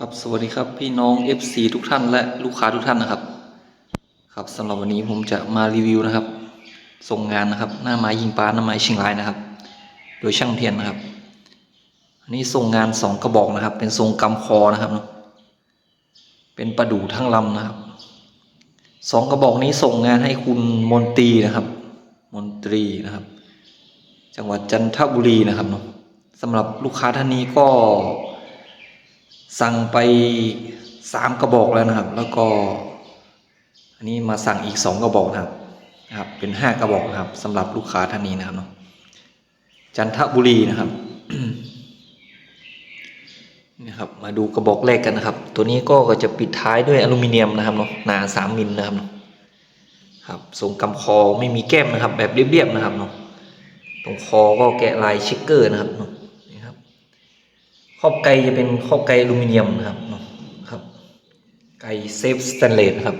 ครับสวัสดีครับพี่น้อง FC ทุกท่านและลูกค้าทุกท่านนะครับ ครับสำหรับวันนี้ผมจะมารีวิวนะครับส่งงานนะครับ หน้าไม้ยิงปลาหน้าไม้ชียงรายนะครับ โดยช่างเทียนนะครับ อันนี้ส่งงานสองกระบอกนะครับ เป็นทรงกำคอนะครับเนอะเป็นประดู่ทั้งลำนะครับสองกระบอกนี้ส่งงานให้คุณมนตรีนะครับ มนตรีนะครับ จังหวัดจันทบุรีนะครับเนาะสำหรับลูกค้าท่านนี้ก็ สั่งไปสามกระบอกแล้วนะครับ แล้วก็ อันนี้มาสั่งอีกสองกระบอกนะครับนะครับ เป็นห้ากระบอกนะครับสำหรับลูกค้าท่านนี้นะครับเนาะจันทบุรีนะครับนี่ครับ มาดูกระบอกแรกกันนะครับ ตัวนี้ก็จะปิดท้ายด้วยอลูมิเนียมนะครับเนาะหนาสามมิลนะครับเนาะครับทรงกำคอไม่มีแก้มนะครับ แบบเรียบๆนะครับเนาะตรงคอก็แกะลายเช็คเกอร์นะครับเนาะ ครอบไกจะเป็นครอบไกอลูมิเนียมนะครับครับ ไกเซฟสแตนเลสครับ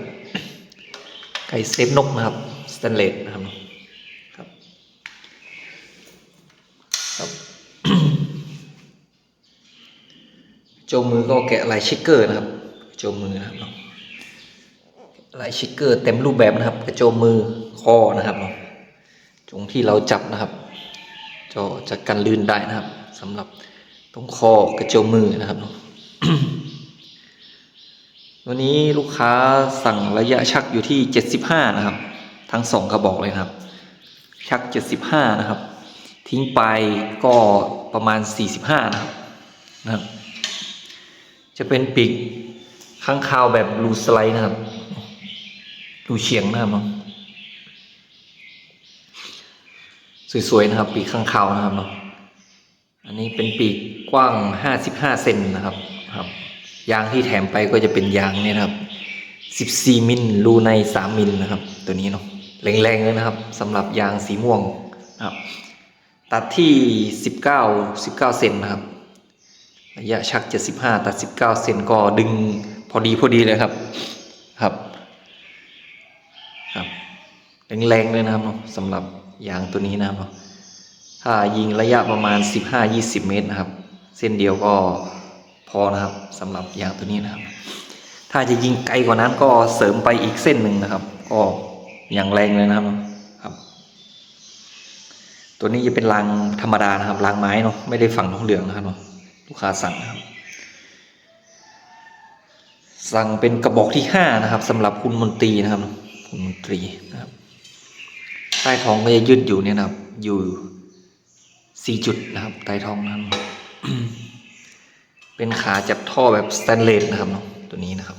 ไกเซฟนกนะครับสแตนเลสนะครับครับครับโจมมือก็แกะลายช็คเกอร์นะครับโจมมือนะครับลายช็คเกอร์เต็มรูปแบบนะครับ กระโจมมือคอนะครับเนาะตรงที่เราจับนะครับจะจะกันลื่นได้นะครับสำหรับ รงคอกระโจมมือนะครับ วันนี้ลูกค้าสั่งระยะชักอยู่ที่75นะครับ ทั้งสองกระบอกเลยนะครับ ชัก75นะครับ ทิ้งไปก็ประมาณ45นะครับนะครับ จะเป็นปีกข้างคาวแบบรูสไลด์นะครับรูเฉียงนะครับเนาะสวยๆนะครับ ปีกข้างคาวนะครับเนาะ อันนี้เป็นปีกกว้าง 55 เซนนะครับครับ ยางที่แถมไปก็จะเป็นยางเนี่ยนะครับ 14 มิลรูใน 3 มิลนะครับ ตัวนี้เนาะแรงๆเลยนะครับสำหรับยางสีม่วงครับ ตัดที่ 19 19 เซนนะครับระยะชัก 75 ตัด 19 เซนก็ดึงพอดีพอดีเลยครับครับครับแรงๆเลยนะครับเนาะสำหรับยางตัวนี้นะครับเนาะ ถ้ายิงระยะประมาณ 15-20 เมตรนะครับ เส้นเดียวก็พอนะครับสำหรับยางตัวนี้นะครับ ถ้าจะยิงไกลกว่านั้นก็เสริมไปอีกเส้นหนึ่งนะครับ ก็อย่างแรงเลยนะครับครับ ตัวนี้จะเป็นรางธรรมดานะครับรางไม้เนาะไม่ได้ฝังทองเหลืองนะครับเนาะลูกค้าสั่งนะครับ สั่งเป็นกระบอกที่ห้านะครับสำหรับคุณมนตรีนะครับ คุณมนตรีนะครับใต้ท้องก็จะยืดอยู่เนี่ยนะครับ อยู่ สี่จุดนะครับใต้ท้องนั้นเป็นขาจับท่อแบบสแตนเลสนะครับเนาะตัวนี้นะครับ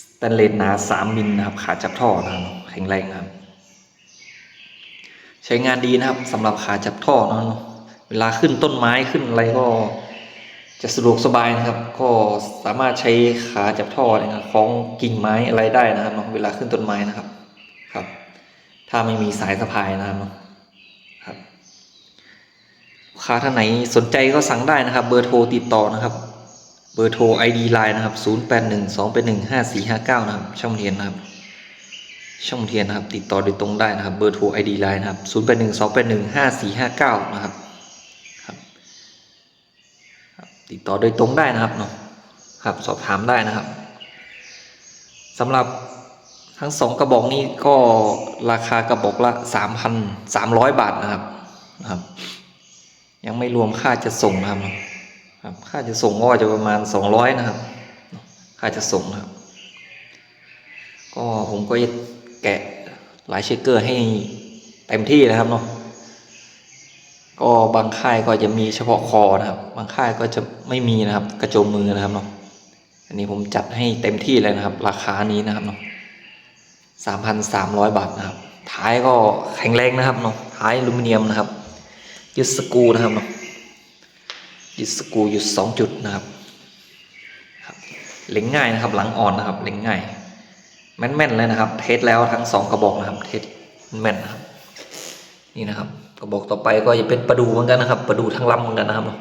สแตนเลสหนาสามมิลนะครับ ขาจับท่อนะครับเนาะแข็งแรงนะครับ ใช้งานดีนะครับสำหรับขาจับท่อเนาะเวลาขึ้นต้นไม้ขึ้นอะไรก็จะสะดวกสบายนะครับ ก็สามารถใช้ขาจับท่อเนยนะครับคล้องกิ่งไม้อะไรได้นะครับเนาะเวลาขึ้นต้นไม้นะครับ ครับ ถ้าไม่มีสายสะพายนะครับ ลูกค้าท่านไหนสนใจก็สั่งได้นะครับ เบอร์โทรติดต่อนะครับ เบอร์โทร ID Line นะครับ 0 8 1 2 8 1 5 4 5 9 นะครับ ช่องเทียนนะครับ ช่องเทียนนะครับ ติดต่อโดยตรงได้นะครับ เบอร์โทร ID Line นะครับ 0 8 1 2 8 1 5 4 5 9 นะครับครับครับ ติดต่อโดยตรงได้นะครับเนาะ ครับ สอบถามได้นะครับสำหรับทั้งสองกระบอกนี้ก็ราคากระบอกละสามพันสามร้อยบาทนะครับนะครับ ยังไม่รวมค่าจะส่งนะครับครับค่าจะส่งก็จะประมาณสองร้อยนะครับ ค่าจะส่งครับ ก็ผมก็จะแกะหลายเชคเกอร์ให้เต็มที่นะครับเนาะก็บางค่ายก็จะมีเฉพาะคอนะครับ บางค่ายก็จะไม่มีนะครับ กระโจมมือนะครับเนาะอันนี้ผมจัดให้เต็มที่เลยนะครับ ราคานี้นะครับเนาะสามพันสามร้อยบาทนะครับ ท้ายก็แข็งแรงนะครับเนาะท้ายอลูมิเนียมนะครับ ยึดสกูนะครับเนาะยึดสกูอยู่สองจุดนะครับเล็งง่ายนะครับ หลังอ่อนนะครับ เล็งง่าย แม่นๆเลยนะครับ เทสแล้วทั้งสองกระบอกนะครับ เทสแม่นนะครับ นี่นะครับ กระบอกต่อไปก็จะเป็นประดูเหมือนกันนะครับ ประดูทั้งลำเหมือนกันนะครับเนาะ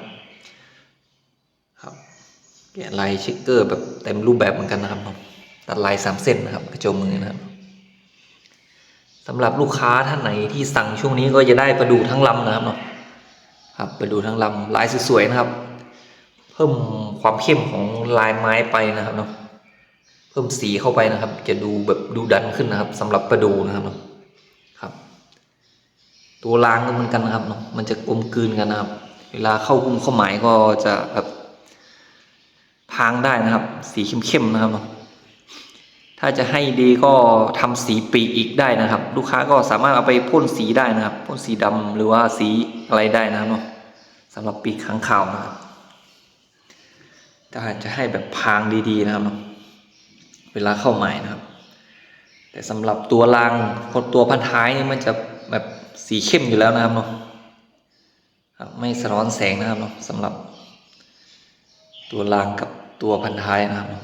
ครับแกะลายชิกเกอร์แบบเต็มรูปแบบเหมือนกันนะครับตัดลายสามเส้นนะครับกระโจมมือนะครับสำหรับลูกค้าท่านไหนที่สั่งช่วงนี้ก็จะได้ประดูทั้งลำนะครับเนาะ ครับปดูทั้งลำลายสวยๆนะครับ เพิ่มความเข้มของลายไม้ไปนะครับเนาะเพิ่มสีเข้าไปนะครับ จะดูแบบดูดันขึ้นนะครับสำหรับประดูนะครับเนาะครับ ตัวรางก็เหมือนกันนะครับเนาะมันจะกลมกลืนกันนะครับ เวลาเข้าหุ้มเข้าหมายก็จะแบบพางได้นะครับ สีเข้มๆนะครับเนาะถ้าจะให้ดีก็ทำสีปีกอีกได้นะครับ ลูกค้าก็สามารถเอาไปพ่นสีได้นะครับพ่นสีดำหรือว่าสีอะไรได้นะครับเนาะ สำหรับปีกข้างข่าวนะครับถ้าจะให้แบบพางดีๆนะครับเนาะเวลาเข้าใหมายนะครับ แต่สำหรับตัวรางพอตัวพันท้ายนี่มันจะแบบสีเข้มอยู่แล้วนะครับเนาะไม่สะท้อนแสงนะครับเนาะสำหรับตัวรางกับตัวพันท้ายนะครับเนาะ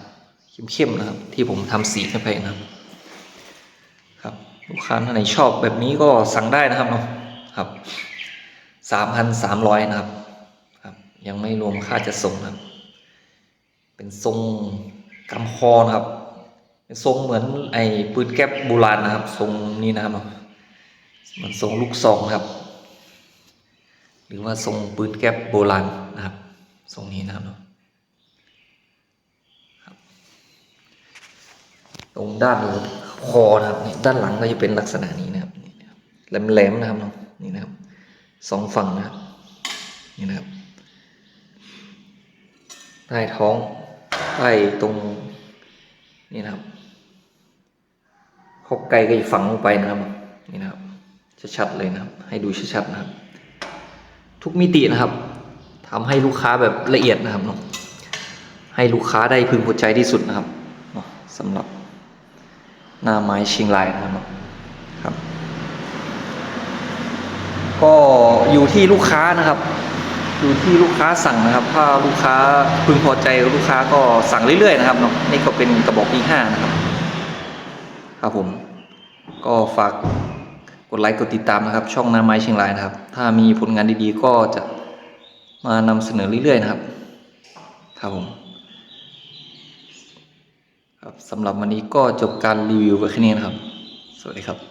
เข้มๆนะครับ ที่ผมทำสีเข้าไปนะครับ ครับลูกค้าท่านไหนชอบแบบนี้ก็สั่งได้นะครับเนาะครับสามพันสามร้อยนะครับ ยังไม่รวมค่าจัดส่งนะครับ เป็นทรงกำคอนะครับ เป็นทรงเหมือนไอ้ปืนแก๊ปโบราณนะครับ ทรงนี้นะครับเนาะมือนทรงลูกซองครับ หรือว่าทรงปืนแก๊ปโบราณนะครับ ทรงนี้นะครับเนาะตรงด้านคอนะครับด้านหลังก็จะเป็นลักษณะนี้นะครับนี่นะครับแหลมๆนะครับเนาะนี่นะครับสองฝั่งนะครับนี่นะครับ ใต้ท้องใต้ตรงนี่นะครับขอบไก่ก็จะฝังลงไปนะครับนี่นะครับชัดๆเลยนะครับ ให้ดูชัดๆนะครับ ทุกมิตินะครับทำให้ลูกค้าแบบละเอียดนะครับเนาะให้ลูกค้าได้พึงพอใจที่สุดนะครับเนาะสำหรับหน้าไม้เชียงรายนะครับเนะครับ ก็อยู่ที่ลูกค้านะครับ อยู่ที่ลูกค้าสั่งนะครับ ถ้าลูกค้าพึงพอใจลูกค้าก็สั่งเรื่อยๆนะครับเนาะนี่ก็เป็นกระบอก E5 นะครับ ครับผม ก็ฝากกดไลค์กดติดตามนะครับ ช่องน้าไม้เชียงรายนะครับ ถ้ามีผลงานดีๆ ก็จะมานำเสนอเรื่อยๆนะครับ ครับผมครับสำหรับวันนี้ก็จบการรีวิวไว้แค่นี้นะครับ สวัสดีครับ